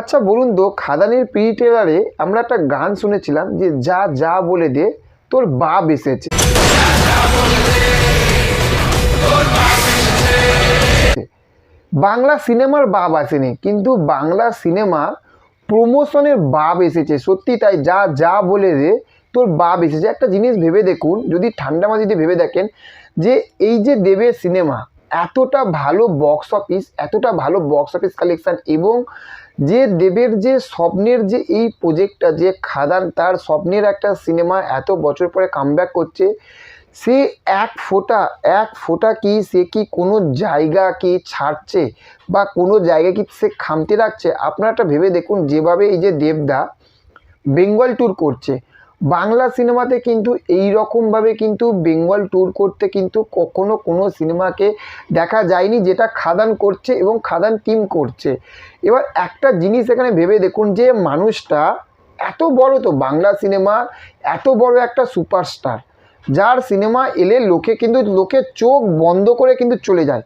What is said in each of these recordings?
আচ্ছা বলুন তো, খাদানের প্রি ট্রেলারে আমরা একটা গান শুনেছিলাম যে যা যা বলে দে, তোর বাপ এসেছে। বাংলা সিনেমার বাপ আসেনি, কিন্তু বাংলা সিনেমা প্রমোশনের বাপ এসেছে। সত্যি তাই, যা যা বলে দে, তোর বাপ এসেছে। একটা জিনিস ভেবে দেখুন, যদি ঠান্ডা মাঝিতে ভেবে দেখেন, যে এই যে দেবের সিনেমা এতটা ভালো বক্স অফিস এতটা ভালো বক্স অফিস কালেকশান এবং যে দেবের যে স্বপ্নের যে এই প্রজেক্টটা যে খাদান তার স্বপ্নের একটা সিনেমা এত বছর পরে কামব্যাক করছে, সে এক ফোঁটা এক ফোঁটা কি সে কি কোনো জায়গা কি ছাড়ছে বা কোনো জায়গায় কি সে খামতে রাখছে? আপনারা ভেবে দেখুন, যেভাবে এই যে দেবদা বেঙ্গল ট্যুর করছে বাংলা সিনেমাতে কিন্তু এই রকমভাবে কিন্তু বেঙ্গল ট্যুর করতে কিন্তু কখনো কোনো সিনেমাকে দেখা যায়নি, যেটা খাদান করছে এবং খাদান টিম করছে। এবার একটা জিনিস এখানে ভেবে দেখুন যে মানুষটা এত বড় তো বাংলা সিনেমা, এত বড় একটা সুপারস্টার যার সিনেমা এলে লোকে কিন্তু লোকের চোখ বন্ধ করে কিন্তু চলে যায়।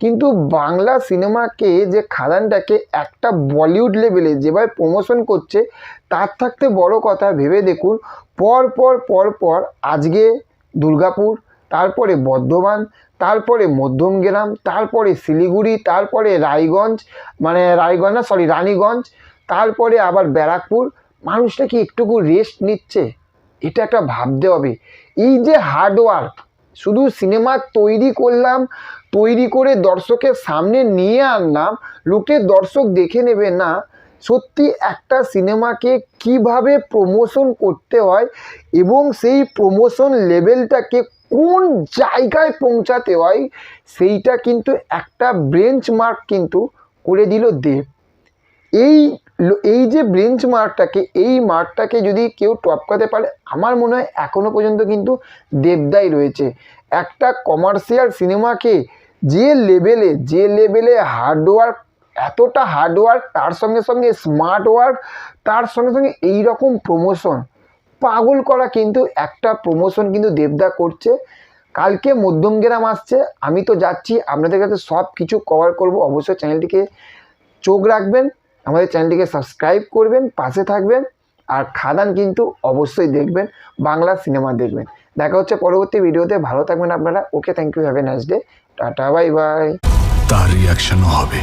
কিন্তু বাংলা সিনেমাকে যে খাদানটাকে একটা বলিউড লেভেলে যেভাবে প্রমোশন করছে, তার থাকতে বড় কথা ভেবে দেখুন, পর পর পর পর আজকে দুর্গাপুর, তারপরে বর্ধমান, তারপরে মধ্যমগ্রাম তারপরে শিলিগুড়ি, তারপরে রায়গঞ্জ মানে রায়গঞ্জ না সরি রানীগঞ্জ, তারপরে আবার ব্যারাকপুর। মানুষটা কি একটুকু রেস্ট নিচ্ছে? এটা একটা ভাবতে হবে। এই যে হার্ডওয়ার্ক শুধু সিনেমা তৈরি করলাম, তৈরি করে দর্শকের সামনে নিয়ে আনলাম, লোকে দর্শক দেখে নেবে না। সত্যি একটা সিনেমাকে কীভাবে প্রমোশন করতে হয় এবং সেই প্রমোশন লেভেলটাকে কোন জায়গায় পৌঁছাতে হয়, সেইটা কিন্তু একটা ব্রেঞ্চ মার্ক কিন্তু করে দিল দেব। এই এই যে ব্রেঞ্চ মার্কটাকে এই মার্কটাকে যদি কেউ টপকাতে পারে, আমার মনে হয় এখনও পর্যন্ত কিন্তু দেবদাই রয়েছে। একটা কমার্শিয়াল সিনেমাকে যে লেভেলে যে লেভেলে হার্ডওয়ার্ক এতটা হার্ডওয়ার্ক তার সঙ্গে সঙ্গে স্মার্ট ওয়ার্ক তার সঙ্গে সঙ্গে এই রকম প্রমোশন পাগল করা কিন্তু একটা প্রমোশন কিন্তু দেবদা করছে। কালকে মধ্যমগ্রাম আসছে, আমি তো যাচ্ছি, আপনাদের কাছে সব কিছু কভার করব। অবশ্যই চ্যানেলটিকে চোখ রাখবেন। আমাদের চ্যানেলটিকে সাবস্ক্রাইব করবেন, পাশে থাকবেন আর খাদান কিন্তু অবশ্যই দেখবেন, বাংলা সিনেমা দেখবেন। দেখা হচ্ছে পরবর্তী ভিডিওতে, ভালো থাকবেন আপনারা, okay thank you have a nice day tata bye bye তার রিয়াকশনও হবে।